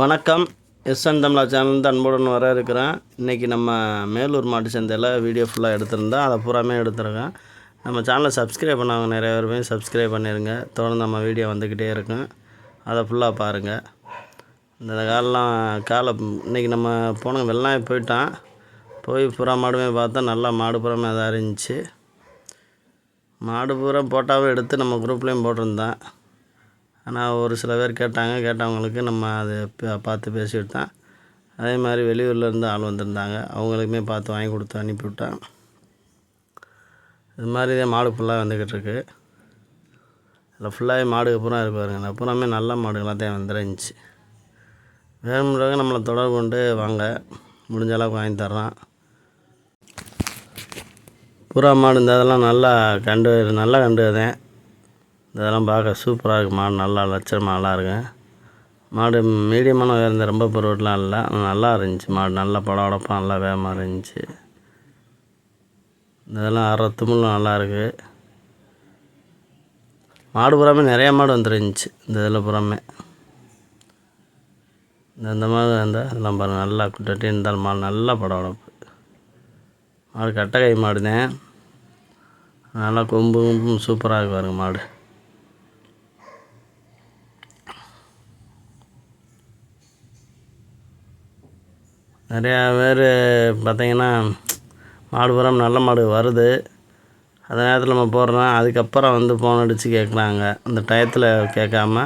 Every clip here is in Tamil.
வணக்கம். எஸ்என் தமிழா சேனல் அன்புடன் வர இருக்கிறேன். இன்றைக்கி நம்ம மேலூர் மாட்டு சந்தையில் வீடியோ ஃபுல்லாக எடுத்திருந்தோம் அதை பூராமே எடுத்துருக்கேன். நம்ம சேனலை சப்ஸ்கிரைப் பண்ணவங்க நிறைய பேருமே சப்ஸ்கிரைப் பண்ணிடுங்க தொடர்ந்து நம்ம வீடியோ வந்துக்கிட்டே இருக்கும். அதை ஃபுல்லாக பாருங்கள் இந்த காலெலாம் காலை இன்றைக்கி நம்ம போன வெள்ளாய் போயிட்டான். போய் புறா மாடுமே பார்த்தா நல்லா மாடு புறமே இதாக இருந்துச்சு. மாடு பூரா போட்டாவே எடுத்து நம்ம குரூப்லேயும் போட்டிருந்தேன். ஆனால் ஒரு சில பேர் கேட்டாங்க. கேட்டவங்களுக்கு நம்ம அதை பார்த்து பேசிவிட்டோம் அதே மாதிரி வெளியூர்ல இருந்து ஆள் வந்திருந்தாங்க. அவங்களுக்குமே பார்த்து வாங்கி கொடுத்து அனுப்பிவிட்டேன் இது மாதிரி தான் மாடு ஃபுல்லாக வந்துக்கிட்டு இருக்கு. அதில் ஃபுல்லாகவே மாடு பூரா இருப்பாருங்க நான் பூராமே நல்ல மாடுகளாக தான் வந்துருந்துச்சு. வேணுன்றவங்க நம்மளை தொடர்பு கொண்டு வாங்க. முடிஞ்ச அளவுக்கு வாங்கி தர்றோம் புறா மாடு இந்த அதெல்லாம் நல்லா கண்டு நல்லா கண்டு தான் இதெல்லாம் பார்க்க சூப்பராக இருக்குது மாடு நல்லா லட்சமாக நல்லா இருக்கும். மாடு மீடியமான உயர்ந்த ரொம்ப பொருட்லாம் இல்லை. நல்லா இருந்துச்சு மாடு. நல்லா படபடப்பாக நல்லா வேகமாக இருந்துச்சு. இதெல்லாம் அரை தும்முலும் நல்லாயிருக்கு மாடு புறாமே நிறையா மாடு வந்துருந்துச்சு. இந்த இதில் புறாமே. இந்த இந்த மாதிரி இருந்தால் இதெல்லாம் பாருங்கள் நல்லா குட்டட்டி இருந்தாலும் மாடு நல்லா படம் உடப்பு. மாடு கட்டை கை மாடு தான் நல்லா கொம்பு கொம்பும் சூப்பராக இருக்கு பாருங்க மாடு. நிறையா பேர் பார்த்தீங்கன்னா மாடு புறம் நல்ல மாடு வருது. அந்த நேரத்தில் நம்ம போடுறோம் அதுக்கப்புறம் வந்து ஃபோன் அடித்து கேட்குறாங்க அந்த டயத்தில் கேட்காம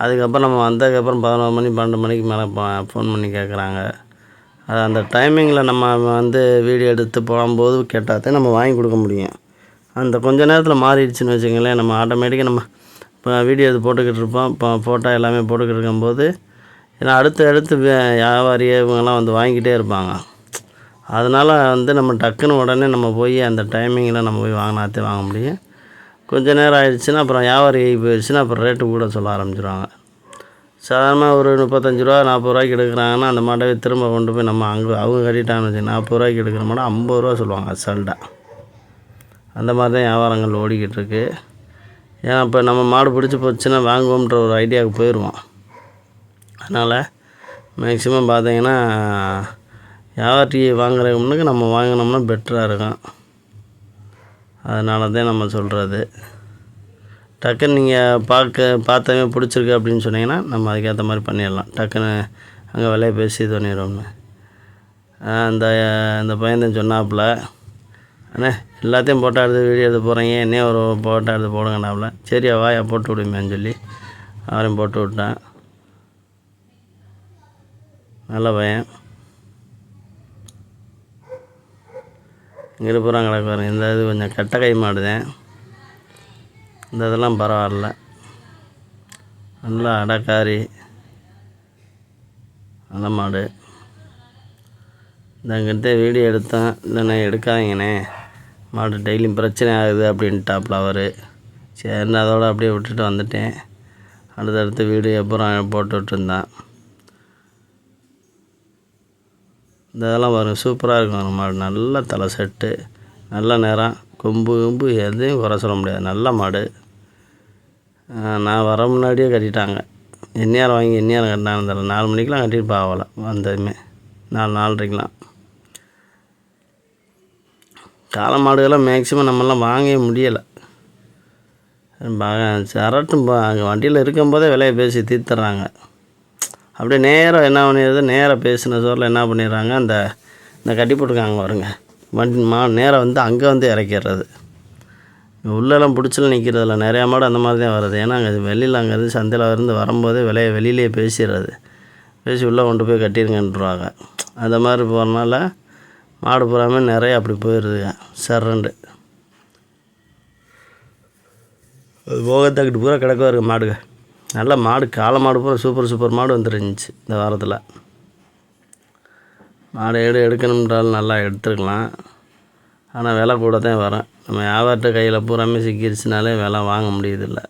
அதுக்கப்புறம் நம்ம வந்ததுக்கப்புறம் பதினோரு மணி பன்னெண்டு மணிக்கு மேலே ஃபோன் பண்ணி கேட்குறாங்க அது அந்த டைமிங்கில் நம்ம வந்து வீடியோ எடுத்து போகும்போது கேட்டால் தான் நம்ம வாங்கி கொடுக்க முடியும். அந்த கொஞ்ச நேரத்தில் மாறிடுச்சுன்னு வச்சுங்களேன் நம்ம ஆட்டோமேட்டிக்காக நம்ம இப்போ வீடியோ இது போட்டுக்கிட்டு இருப்போம். இப்போ ஃபோட்டோ எல்லாமே போட்டுக்கிட்டு இருக்கும்போது ஏன்னா அடுத்து அடுத்து வியாபாரி இவங்கெல்லாம் வந்து வாங்கிக்கிட்டே இருப்பாங்க. அதனால் வந்து நம்ம டக்குன்னு உடனே நம்ம போய் அந்த டைமிங்கில் நம்ம போய் வாங்கினாத்தே வாங்க முடியும். கொஞ்ச நேரம் ஆயிடுச்சுன்னா அப்புறம் வியாபாரி போயிடுச்சுன்னா அப்புறம் ரேட்டு கூட சொல்ல ஆரம்பிச்சிடுவாங்க சாதாரணமாக ஒரு முப்பத்தஞ்சு ரூபா நாற்பது ரூபாய்க்கு எடுக்கிறாங்கன்னா அந்த மாட்டை திரும்ப கொண்டு போய் நம்ம அங்கே அவங்க கட்டிட்டாங்கன்னு வச்சு நாற்பது ரூபாய்க்கு எடுக்கிற மாட்டை ஐம்பது ரூபா சொல்லுவாங்க அசல்ட்டாக அந்த மாதிரி தான் வியாபாரங்கள் ஓடிக்கிட்டு இருக்கு. ஏன்னா இப்போ நம்ம மாடு பிடிச்சி போச்சுன்னா வாங்குவோம்ன்ற ஒரு ஐடியாவுக்கு போயிடுவோம் அதனால் மேக்ஸிமம் பார்த்தீங்கன்னா வியாபாரி வாங்குற முன்னுக்கு நம்ம வாங்கினோம்னா பெட்டராக இருக்கும். அதனால தான் நம்ம சொல்கிறது டக்குன்னு நீங்கள் பார்க்க பார்த்தவே பிடிச்சிருக்கு அப்படின்னு சொன்னீங்கன்னா நம்ம அதுக்கேற்ற மாதிரி பண்ணிடலாம். டக்குன்னு அங்கே விலையை பேசி இது பண்ணிடுவோம்னு அந்த இந்த பையன் சொன்னாப்புல. அண்ணே எல்லாத்தையும் போட்டா எடுத்து வீடியோ எடுத்து போகிறீங்க என்னையே ஒரு போட்டா எடுத்து போடுங்கண்ணாப்புல சரியா வாயா போட்டு விடுமேன்னு சொல்லி அவரையும் போட்டு விட்டேன். நல்ல பையன். இங்கிட்டு பூரா. கிடக்கு இந்த இது கொஞ்சம் கெட்ட கை மாடுதேன் இந்த இதெல்லாம் பரவாயில்ல. நல்லா அடக்காரி. நல்ல மாடு. இந்த வீடியோ எடுத்தேன். இல்லைண்ணே எடுக்காதீங்கண்ணே. மாடு டெய்லியும் பிரச்சனை ஆகுது அப்படின்ட்டாப்புல அவர். சரி அதோட அப்படியே விட்டுட்டு வந்துட்டேன். அடுத்தடுத்து வீடியோ அப்புறம் போட்டு விட்டுருந்தான் இந்த இதெல்லாம் பாருங்கள் சூப்பராக இருக்கும் அந்த மாடு நல்ல தலை செட்டு நல்ல நேரம். கொம்பு கொம்பு எதையும் குறை சொல்ல முடியாது. நல்ல மாடு. நான் வர முன்னாடியே கட்டிட்டாங்க. எந்நேரம் வாங்கி எந்நேரம் கட்டினாங்க தெரியல. நாலு மணிக்கெலாம் கட்டிட்டு பாவலை வந்ததுமே. நாலு நாலரைக்கெலாம் காளை மாடுகள்லாம் மேக்ஸிமம் நம்மளாம் வாங்கவே முடியலை. சரட்டும் அங்கே வண்டியில் இருக்கும்போதே விலையை பேசி தீர்த்துறாங்க அப்படியே நேராக என்ன பண்ணிடுறது? நேராக பேசின சோரில் என்ன பண்ணிடுறாங்க? அந்த இந்த கட்டி போட்டுருக்காங்க பாருங்க. வண்டி மா நேராக வந்து அங்கே வந்து இறக்கிடுறது. உள்ளெல்லாம் பிடிச்சல நிற்கிறதில்ல நிறையா மாடு அந்த மாதிரி தான் வருது. ஏன்னா அங்கே வெளியில் அங்கேருந்து சந்தையில் இருந்து வரும்போதே விலையை வெளியிலேயே பேசிடுறது. பேசி உள்ளே கொண்டு போய் கட்டிடுங்கன்றாங்க. அந்த மாதிரி போகிறனால மாடு பூராமே நிறைய அப்படி போயிடுதுங்க சரண்டு அது போகத்தக்கிட்டு பூரா கிடக்க இருக்குது மாடுங்க. நல்ல மாடு காளை மாடு பூரா சூப்பர் சூப்பர் மாடு வந்துருந்துச்சு இந்த வாரத்தில். மாடு எடு எடுக்கணுன்றாலும் நல்லா எடுத்துருக்கலாம். ஆனால் விலை கூட தான் வரேன் நம்ம வியாபாரத்தை கையில் பூராமே சிக்கிருச்சுனாலே விலை வாங்க முடியதில்லை.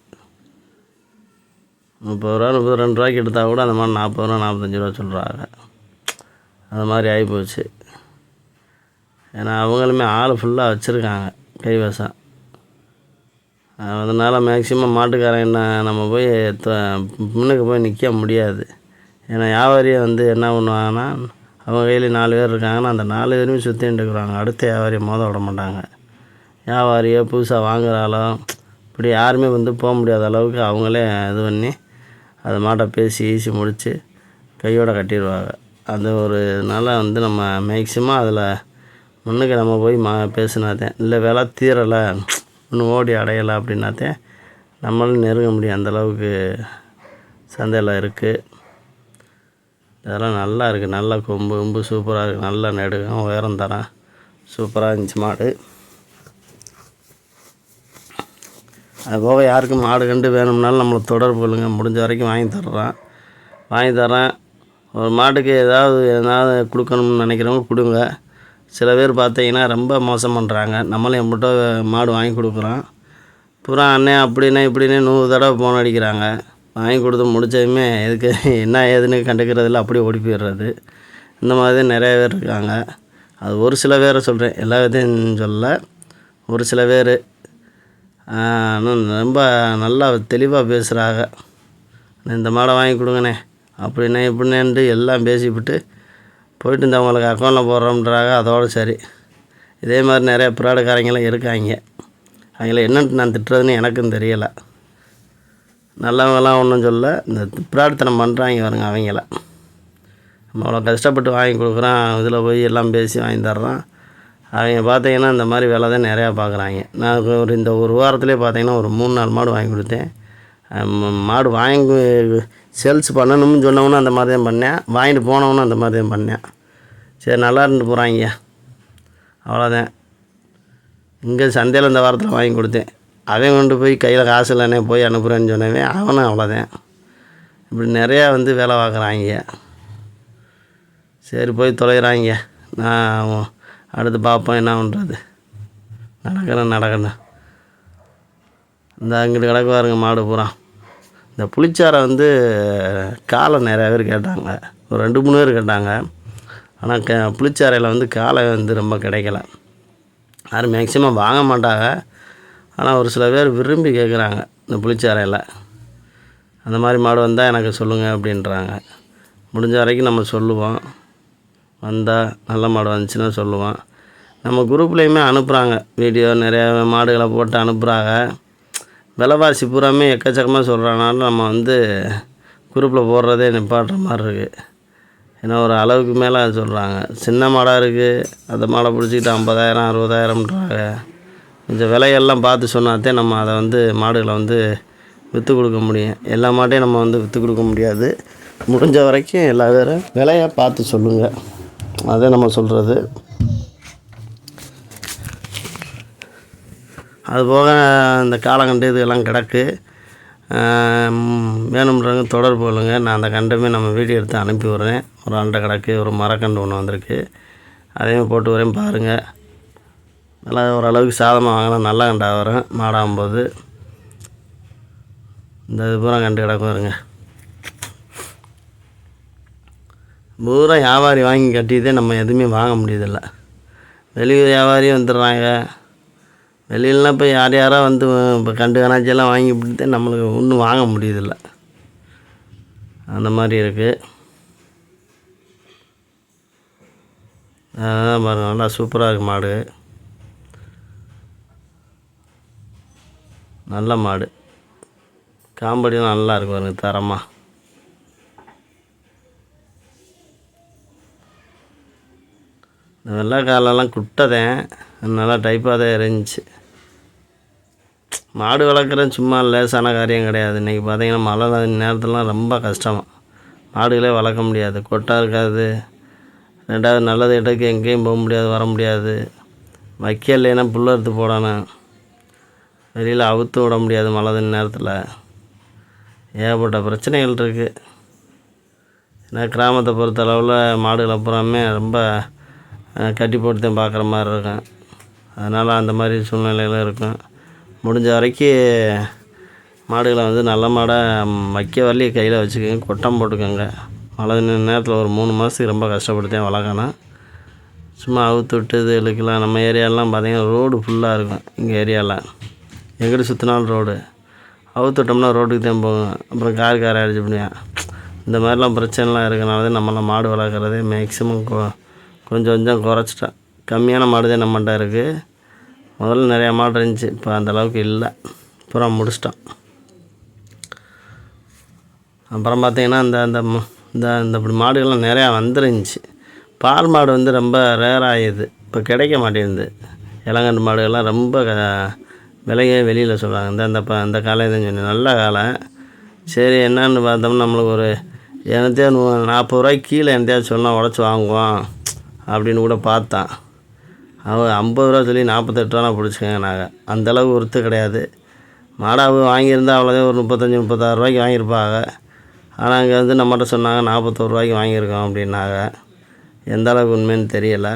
முப்பது ரூபா முப்பது ரெண்டு ரூபாய்க்கு எடுத்தால் கூட அந்த மாதிரி நாற்பது ரூபா நாற்பத்தஞ்சு ரூபா சொல்கிறாங்க அது மாதிரி ஆகிப்போச்சு ஏன்னா அவங்களுமே ஆள் ஃபுல்லாக வச்சுருக்காங்க கைவசம். அதனால் மேக்ஸிமம் மாட்டுக்காரன் என்ன நம்ம போய் த- முன்னுக்கு போய் நிற்க முடியாது. ஏன்னா வியாபாரியை வந்து என்ன பண்ணுவாங்கன்னா அவங்க கையில் நாலு பேர் இருக்காங்கன்னா அந்த நாலு பேருமே சுற்றிட்டு இருக்கிறாங்க. அடுத்த வியாபாரியை மோத விட மாட்டாங்க. வியாபாரியோ புதுசாக வாங்குறாலோ இப்படி யாருமே வந்து போக முடியாத அளவுக்கு அவங்களே இது பண்ணி அது மாட்டை பேசி ஈசி முடித்து கையோட கட்டிடுவாங்க. அது ஒரு இதனால் வந்து நம்ம மேக்சிமம் அதில் முன்னுக்கு நம்ம போய் மா பேசினாதேன் இல்லை விலை தீரலை. இன்னும் ஓடி அடையலை அப்படின்னாத்தே நம்மளும் நெருங்க முடியும். அந்த அளவுக்கு சந்தையில் இருக்குது இதெல்லாம் நல்லா இருக்குது நல்லா கொம்பு கொம்பு சூப்பராக இருக்குது நல்லா நெடுகும் உயரம் தரேன். சூப்பராக இருந்துச்சு மாடு. அது போக யாருக்கும் மாடு கண்டு வேணும்னாலும் நம்மளை தொடர்பு கொள்ளுங்க. முடிஞ்ச வரைக்கும் வாங்கி தர்றேன். வாங்கி தரேன் ஒரு மாட்டுக்கு ஏதாவது எதாவது கொடுக்கணும்னு நினைக்கிறவங்க கொடுங்க. சில பேர் பார்த்தீங்கன்னா ரொம்ப மோசம் பண்ணுறாங்க நம்மளும் எம்பிட்டோ மாடு வாங்கி கொடுக்குறோம். பூரா அண்ணன் அப்படின்னா இப்படின்னு நூறு தடவை ஃபோன் அடிக்கிறாங்க. வாங்கி கொடுத்து முடித்ததுமே எதுக்கு என்ன ஏதுன்னு கண்டுக்கிறதில்ல அப்படியே ஓடி போயிடுறது. இந்த மாதிரி நிறைய பேர் இருக்காங்க. அது ஒரு சில பேரை சொல்கிறேன் எல்லா விதையும் சொல்லல ஒரு சில பேர் ரொம்ப நல்லா தெளிவாக பேசுகிறாங்க இந்த மாடை வாங்கி கொடுங்கண்ணே. அப்படின்னே இப்படின்னேன்ட்டு எல்லாம் பேசிவிட்டு போயிட்டு இந்த அவங்களுக்கு அக்கௌண்ட்டில் போடுறோம்ன்றாங்க அதோடு சரி. இதே மாதிரி நிறைய பிராடுக்காரங்களும் இருக்காங்க. அவங்கள என்னன்ட்டு நான் திட்டுறதுன்னு எனக்கும் தெரியலை. நல்லவங்களாம் ஒன்றும் சொல்ல இந்த பிராடுத்தனம் பண்ணுறாங்க பாருங்க அவங்கள. நம்ம அவ்வளோ கஷ்டப்பட்டு வாங்கி கொடுக்குறான் இதில் போய் எல்லாம் பேசி வாங்கி தர்றான் அவங்க பார்த்தீங்கன்னா இந்த மாதிரி வேலை தான் நிறையா பார்க்குறாங்க. நான் ஒரு இந்த ஒரு வாரத்துலேயே பார்த்தீங்கன்னா ஒரு மூணு நாலு மாடு வாங்கி கொடுத்தேன். மாடு வாங்கி சேல்ஸ் பண்ணணும்னு சொன்னவனும் அந்த மாதிரி தான் பண்ணேன். வாங்கிட்டு போனவனும் அந்த மாதிரி தான் பண்ணேன். சரி நல்லா இருந்துட்டு போகிறாங்க அவ்வளோதான் இங்கே சந்தையில் இந்த வாரத்தில் வாங்கி கொடுத்தேன். அவன் கொண்டு போய் கையில் காசு இல்லைனே போய் அனுப்புகிறேன்னு சொன்னவன் அவனும் அவ்வளோதான் இப்படி நிறையா வந்து வேலை பார்க்குறாங்க. சரி போய் தொலைகிறாங்க நான் அடுத்து பார்ப்போம் என்ன பண்ணுறது நடக்கணும் நடக்கணும். இந்த அங்கிட்டு கிடக்கு பாருங்க மாடு பூரா. இந்த புளிச்சாரை வந்து காலை நிறையா பேர் கேட்டாங்க. ஒரு ரெண்டு மூணு பேர் கேட்டாங்க. ஆனால் க புளிச்சாரையில் வந்து காலை வந்து ரொம்ப கிடைக்கல. யாரும் மேக்ஸிமம் வாங்க மாட்டாங்க. ஆனால் ஒரு சில பேர் விரும்பி கேட்குறாங்க இந்த புளிச்சாரையில் அந்த மாதிரி மாடு வந்தால் எனக்கு சொல்லுங்கள் அப்படின்றாங்க. முடிஞ்ச வரைக்கும் நம்ம சொல்லுவோம். வந்தால் நல்ல மாடு வந்துச்சுன்னா சொல்லுவோம். நம்ம குரூப்லேயுமே அனுப்புகிறாங்க வீடியோ நிறையா மாடுகளை போட்டு அனுப்புகிறாங்க விலைவாசி பூராமே எக்கச்சக்கமாக சொல்கிறனால நம்ம வந்து குரூப்பில் போடுறதே நிப்பாட்டுற மாதிரி இருக்குது ஏன்னா ஒரு அளவுக்கு மேலே சொல்கிறாங்க சின்ன மாடாக இருக்குது அந்த மாடை பிடிச்சிக்கிட்டு ஐம்பதாயிரம் அறுபதாயிரம்ன்றாங்க. கொஞ்சம் விலையெல்லாம் பார்த்து சொன்னாத்தே நம்ம அதை வந்து மாடுகளை வந்து விற்று கொடுக்க முடியும். எல்லா மாட்டையும் நம்ம வந்து விற்று கொடுக்க முடியாது. முடிஞ்ச வரைக்கும் எல்லா பேரும் விலையை பார்த்து சொல்லுங்கள் அதே நம்ம சொல்கிறது அதுபோக இந்த காலங்கண்டு இதெல்லாம் கிடக்கு. வேணும்ன்றவங்க தொடர்பு கொள்ளுங்க. நான் அந்த கண்டமே நம்ம வீடியோ எடுத்து அனுப்பி விட்றேன். ஒரு அண்டை கிடக்கு ஒரு மரக்கண்டு ஒன்று வந்திருக்கு. அதையும் போட்டு வரையும் பாருங்கள் நல்லா ஓரளவுக்கு சாதமாக வாங்கினா நல்லா கண்டா வரும். மாடாகும்போது இந்த இது பூரா கண்டு கிடக்கும் வருங்க பூரா வியாபாரி வாங்கி கட்டியதே நம்ம எதுவுமே வாங்க முடியதில்லை வெளியூர் வியாபாரியும் வந்துடுறாங்க. வெளியிலலாம் இப்போ யார் யாரோ வந்து இப்போ கண்டு கணாச்சியெல்லாம் வாங்கி பிடித்தே நம்மளுக்கு ஒன்றும் வாங்க முடியதில்ல. அந்த மாதிரி இருக்குது அதான் பாருங்கள் நல்லா சூப்பராக இருக்குது மாடு. நல்ல மாடு. காம்படியும் நல்லா இருக்கு பாருங்கள் தரமாக இந்த வெள்ளைக்காலெல்லாம் குட்டதேன். நல்லா டைப்பாக தான் இருந்துச்சு மாடு வளர்க்குறேன் சும்மா லேசான காரியம் கிடையாது. இன்றைக்கி பார்த்தீங்கன்னா மழை நேரத்துலலாம் ரொம்ப கஷ்டமாக மாடுகளே வளர்க்க முடியாது. கொட்டாக இருக்காது. ரெண்டாவது நல்லது இடத்துக்கு எங்கேயும் போக முடியாது வர முடியாது. வைக்க இல்லைன்னா புல் அறுத்து போடணும். வெளியில் அவுத்து விட முடியாது மழை நேரத்தில் ஏகப்பட்ட பிரச்சனைகள் இருக்குது ஏன்னா கிராமத்தை பொறுத்தளவில் மாடுகள் மாடுகளை ரொம்ப கட்டி போட்டு தான் பார்க்குற மாதிரி இருக்கும். அதனால் அந்த மாதிரி சூழ்நிலைகளும் இருக்கும். முடிஞ்ச வரைக்கும் மாடுகளை வந்து நல்ல மாடை வைக்க வரலையே கையில் வச்சுக்கோங்க கொட்டம் போட்டுக்கோங்க. மழை நேரத்தில் ஒரு மூணு மாதத்துக்கு ரொம்ப கஷ்டப்படுத்தேன் வளர்க்கணும் சும்மா அவுத்து விட்டு இது இழுக்கலாம் நம்ம ஏரியாலாம் பார்த்திங்கன்னா ரோடு ஃபுல்லாக இருக்கும் எங்கள் ஏரியாவில் எங்கிட்ட சுற்றினாலும் ரோடு. அவுத்து விட்டோம்னா ரோட்டுக்கு தான் போகும். அப்புறம் கார் காரை அடிச்சு பண்ணுவேன் இந்த மாதிரிலாம் பிரச்சனைலாம் இருக்கனால தான் நம்மளாம் மாடு வளர்க்குறதே மேக்ஸிமம் கோ கொஞ்சம் கொஞ்சம் குறைச்சிட்டேன். கம்மியான மாடு தான் நம்மகிட்ட இருக்குது முதல்ல நிறையா மாடு இருந்துச்சு இப்போ அந்த அளவுக்கு இல்லை. பூரா முடிச்சிட்டோம். அப்புறம் பார்த்திங்கன்னா இந்த அந்த இந்த இந்த இப்படி மாடுகள்லாம் நிறையா வந்துருந்துச்சு. பால் மாடு வந்து ரொம்ப ரேராகிது இப்போ கிடைக்க மாட்டேங்குது. இளங்கண்டு மாடுகள்லாம் ரொம்ப விலையே வெளியில் சொல்கிறாங்க இந்த அந்த ப- அந்த காலம் தான் சொன்னேன் நல்ல காலம். சரி என்னன்னு பார்த்தோம்னா நம்மளுக்கு ஒரு எனத்தையா நாற்பது ரூபாய்க்கு கீழே எனத்தையாவது சொன்னால் உடச்சி வாங்குவோம். அப்படின்னு கூட பார்த்தான். அவன் ஐம்பது ரூபா சொல்லி நாற்பத்தெட்டு ரூபா பிடிச்சிக்கங்க நாங்கள் அந்தளவு ஒருத்து கிடையாது. மாடாவு வாங்கியிருந்தால் அவ்வளோதான் ஒரு முப்பத்தஞ்சு முப்பத்தாறு ரூபாய்க்கு வாங்கியிருப்பாங்க. ஆனால் அங்கே வந்து நம்மகிட்ட சொன்னாங்க நாற்பத்தோரு ரூபாய்க்கு வாங்கியிருக்கோம் அப்படின்னாங்க. எந்த அளவுக்கு உண்மைன்னு தெரியலை.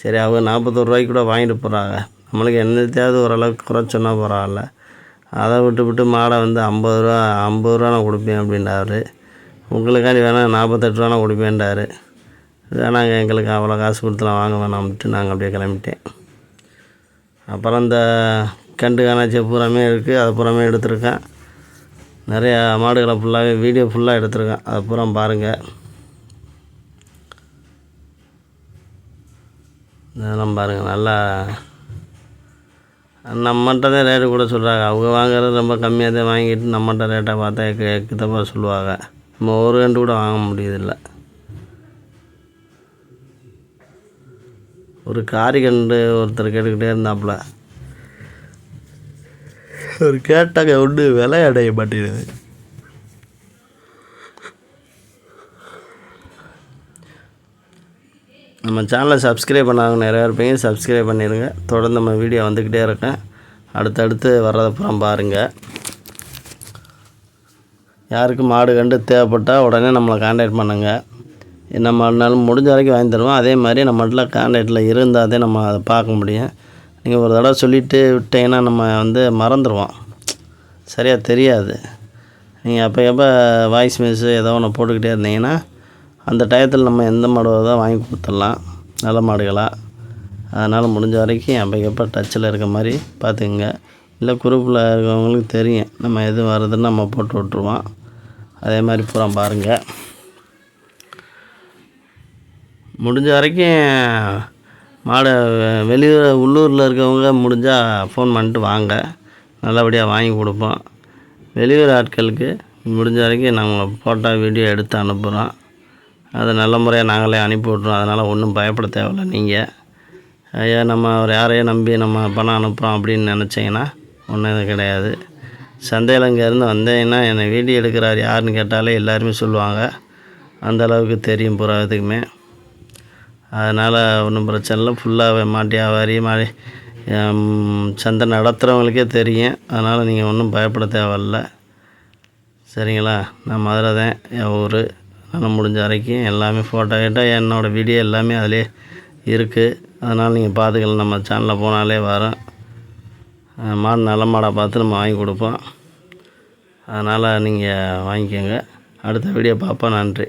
சரி அவங்க நாற்பத்தோரு ரூபாய்க்கு கூட வாங்கிட்டு போகிறாங்க நம்மளுக்கு என்னத்தையாவது ஓரளவுக்கு குறைச்சி சொன்னால் பரவாயில்ல. அதை விட்டு விட்டு மாடை வந்து ஐம்பது ரூபா ஐம்பது ரூபா நான் கொடுப்பேன் அப்படின்றாரு. உங்களுக்காண்டி வேணால் நாற்பத்தெட்டு ரூபா நான் கொடுப்பேன்டாரு நாங்கள் எங்களுக்கு அவ்வளோ காசு கொடுத்துலாம் வாங்க வேணாம்ட்டு நாங்கள் அப்படியே கிளம்பிட்டேன். அப்புறம் இந்த கண்டு காணாச்சி பூராமே இருக்குது அது பூராமே எடுத்திருக்கேன். நிறையா மாடுகளை ஃபுல்லாகவே வீடியோ ஃபுல்லாக எடுத்திருக்கேன். அது பூரா பாருங்கள் இதெல்லாம் பாருங்கள் நல்லா நம்மகிட்ட தான் ரேட்டு கூட சொல்கிறாங்க அவங்க வாங்குறது ரொம்ப கம்மியாக தான் வாங்கிட்டு நம்மகிட்ட ரேட்டை பார்த்தா எக்கு எக்கு தப்பாக சொல்லுவாங்க. நம்ம ஒரு கண்டு கூட வாங்க முடியுதில்ல. ஒரு காரி கண்டு ஒருத்தர் கேட்டுக்கிட்டே இருந்தாப்புல. ஒரு கேட்டாங்க ஒன்று விலை அடைய மாட்டேங்குது. நம்ம சேனலை சப்ஸ்கிரைப் பண்ணாங்க நிறையா இருப்பீங்க சப்ஸ்கிரைப் பண்ணிடுங்க. தொடர்ந்து நம்ம வீடியோ வந்துக்கிட்டே இருக்கேன். அடுத்தடுத்து வர்றதப்புறம் பாருங்கள் யாருக்கு மாடு கண்டு தேவைப்பட்டால் உடனே நம்மளை காண்டாக்ட் பண்ணுங்கள் என்ன மாடுனாலும் முடிஞ்ச வரைக்கும் வாங்கி தருவோம். அதே மாதிரி நம்மள்ட்ட கான்டாக்டில் இருந்தால் தான் நம்ம அதை பார்க்க முடியும். நீங்கள் ஒரு தடவை சொல்லிவிட்டு விட்டீங்கன்னா நம்ம வந்து மறந்துடுவோம். சரியாக தெரியாது. நீங்கள் அப்போ எப்போ வாய்ஸ் மெசேஜ் ஏதோ ஒன்று போட்டுக்கிட்டே இருந்தீங்கன்னா அந்த டயத்தில் நம்ம எந்த மாடு தான் வாங்கி கொடுத்துடலாம். நல்ல மாடுகளாக அதனால் முடிஞ்ச வரைக்கும் அப்போ எப்போ டச்சில் இருக்க மாதிரி பார்த்துக்குங்க. இல்லை குரூப்பில் இருக்கிறவங்களுக்கு தெரியும். நம்ம எது வருதுன்னு நம்ம போட்டு விட்ருவோம் அதே மாதிரி பூரா பாருங்கள் முடிஞ்ச வரைக்கும் மாடை வெளியூர் உள்ளூரில் இருக்கவங்க முடிஞ்சால் ஃபோன் பண்ணிட்டு வாங்க. நல்லபடியாக வாங்கி கொடுப்போம். வெளியூர் ஆட்களுக்கு முடிஞ்ச வரைக்கும் நாங்கள் ஃபோட்டோ வீடியோ எடுத்து அனுப்புகிறோம் அதை நல்ல முறையாக நாங்களே அனுப்பி விட்றோம் அதனால் ஒன்றும் பயப்பட தேவையில்ல நீங்கள் ஐயா நம்ம ஒரு யாரையும் நம்பி நம்ம பணம் அனுப்புகிறோம் அப்படின்னு நினச்சிங்கன்னா ஒன்றும் கிடையாது. சந்தையில் இங்கேருந்து வந்தேன்னா என்னை வீடியோ எடுக்கிறார் யாருன்னு கேட்டாலே எல்லாருமே சொல்லுவாங்க. அந்தளவுக்கு தெரியும் புறாவதுக்குமே அதனால் ஒன்றும் பிரச்சனை இல்லை. ஃபுல்லாக மாட்டி வாரி மாடி சந்தை நடத்துகிறவங்களுக்கே தெரியும். அதனால் நீங்கள் ஒன்றும் பயப்பட தேவையில்ல. சரிங்களா? நான் மதுரை தான் என் ஊர். நான் முடிஞ்ச வரைக்கும் எல்லாமே ஃபோட்டோ கிட்ட என்னோடய வீடியோ எல்லாமே அதிலே இருக்குது அதனால் நீங்கள் பார்த்துக்கலாம் நம்ம சேனலில் போனாலே வரும். மாடு நல்ல மாடாக பார்த்து நம்ம வாங்கி கொடுப்போம். அதனால் நீங்கள் வாங்கிக்கோங்க. அடுத்த வீடியோ பார்ப்போம். நன்றி.